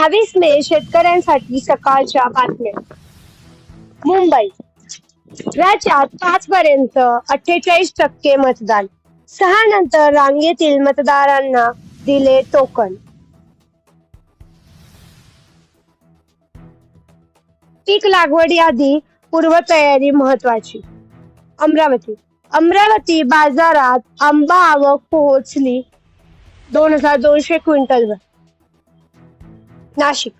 बावीस मे शेतकऱ्यांसाठी सकाळच्या बातम्या. मुंबई. राज्यात पाच पर्यंत अठ्ठेचाळीस टक्के मतदान. सहा नंतर रांगेतील मतदारांना दिले टोकन. पीक लागवडीआधी पूर्वतयारी महत्वाची अमरावती. अमरावती बाजारात आंबा आवक पोहोचली दोन हजार दोनशे क्विंटलवर. नाशिक.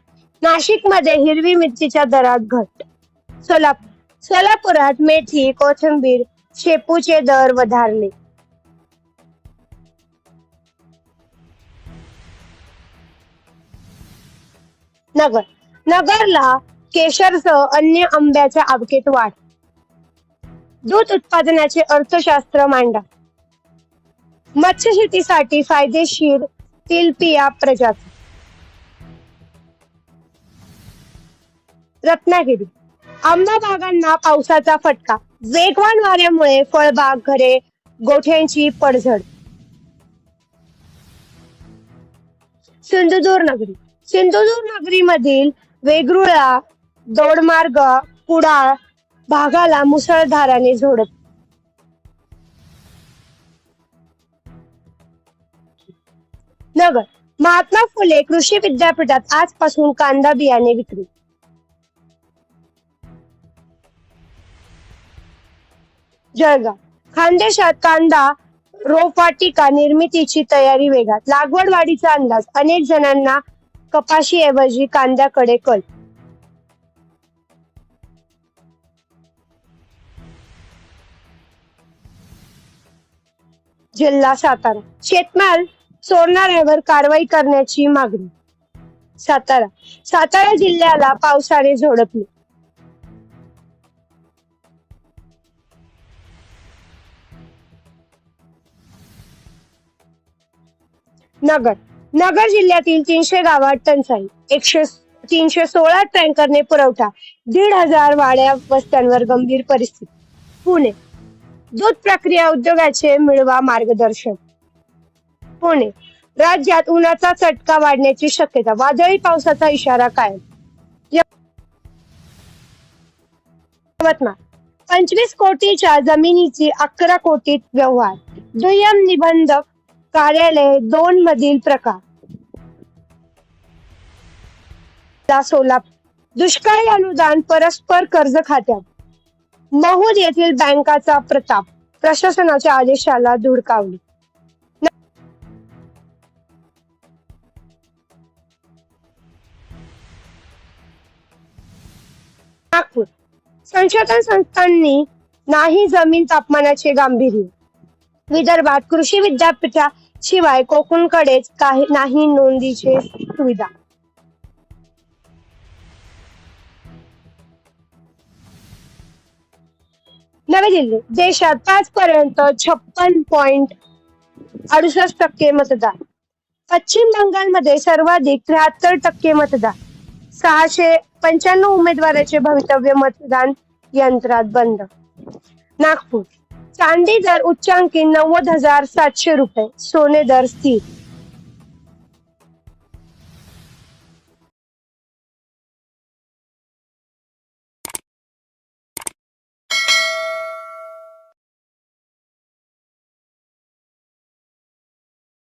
नाशिकमध्ये हिरवी मिरचीच्या दरात घट. सोलापूर सोलापुरात मेथी कोथिंबीर शेपूचे दर वधारले. नगर. नगरला केशरसह अन्य आंब्याच्या आवकेत वाढ. दूध उत्पादनाचे अर्थशास्त्र मांडा. मत्स्यशेतीसाठी फायदेशीर तिलपिया प्रजाती. रत्नागिरी आंबा बागांना पावसाचा फटका. वेगवान वाऱ्यामुळे फळबाग घरे गोठ्यांची पडझड. सिंधुदुर्ग नगरी. सिंधुदुर्ग नगरीमधील वेगरुळा दोडमार्ग कुडाळ भागाला मुसळधाराने झोडत नगर. महात्मा फुले कृषी विद्यापीठात आजपासून कांदा बियाणे विक्री. जळगाव. खानदेशात कांदा रोपवाटिका निर्मितीची तयारी वेगात. लागवड वाढीचा अंदाज. अनेक जणांना कपाशीऐवजी कांद्याकडे कल. जिल्हा सातारा. शेतमाल चोरणाऱ्यावर कारवाई करण्याची मागणी. सातारा. सातारा जिल्ह्याला पावसाने झोडपले. नगर. नगर जिल्ह्यातील तीनशे गावात टंचाई. एकशे तीनशे सोळा टँकरने पुरवठा. दीड हजार वाड्या वस्त्यांवर गंभीर परिस्थिती. पुणे. दूध प्रक्रिया उद्योगाचे मिळवा मार्गदर्शन. पुणे. राज्यात उन्हाचा चटका वाढण्याची शक्यता. वादळी पावसाचा इशारा कायम. यवतमाळ. पंचवीस कोटीच्या जमिनीची अकरा कोटीत व्यवहार. दुय्यम निबंधक कार्यालय दोन मधील प्रकार. सोलापूर दुष्काळी अनुदान परस्पर कर्ज खात्यात. महूद येथील बँकाचा प्रताप. प्रशासनाच्या आदेशाला धुडकावली. नागपूर. संशोधन संस्थांनी नाही जमीन तापमानाचे गांभीर्य. विदर्भात कृषी विद्यापीठा शिवाय कोकणकडेच काही नाही नोंदीचे सुविधा. नवी दिल्ली देशात आजपर्यंत छप्पन पॉइंट अडुसष्ट टक्के मतदान. पश्चिम बंगालमध्ये सर्वाधिक त्र्याहत्तर टक्के मतदान. सहाशे पंच्याण्णव उमेदवाराचे भवितव्य मतदान यंत्रात बंद. नागपूर चांदी दर उच्चांकी नव्वद हजार सातशे रुपये सोने दर स्थिर.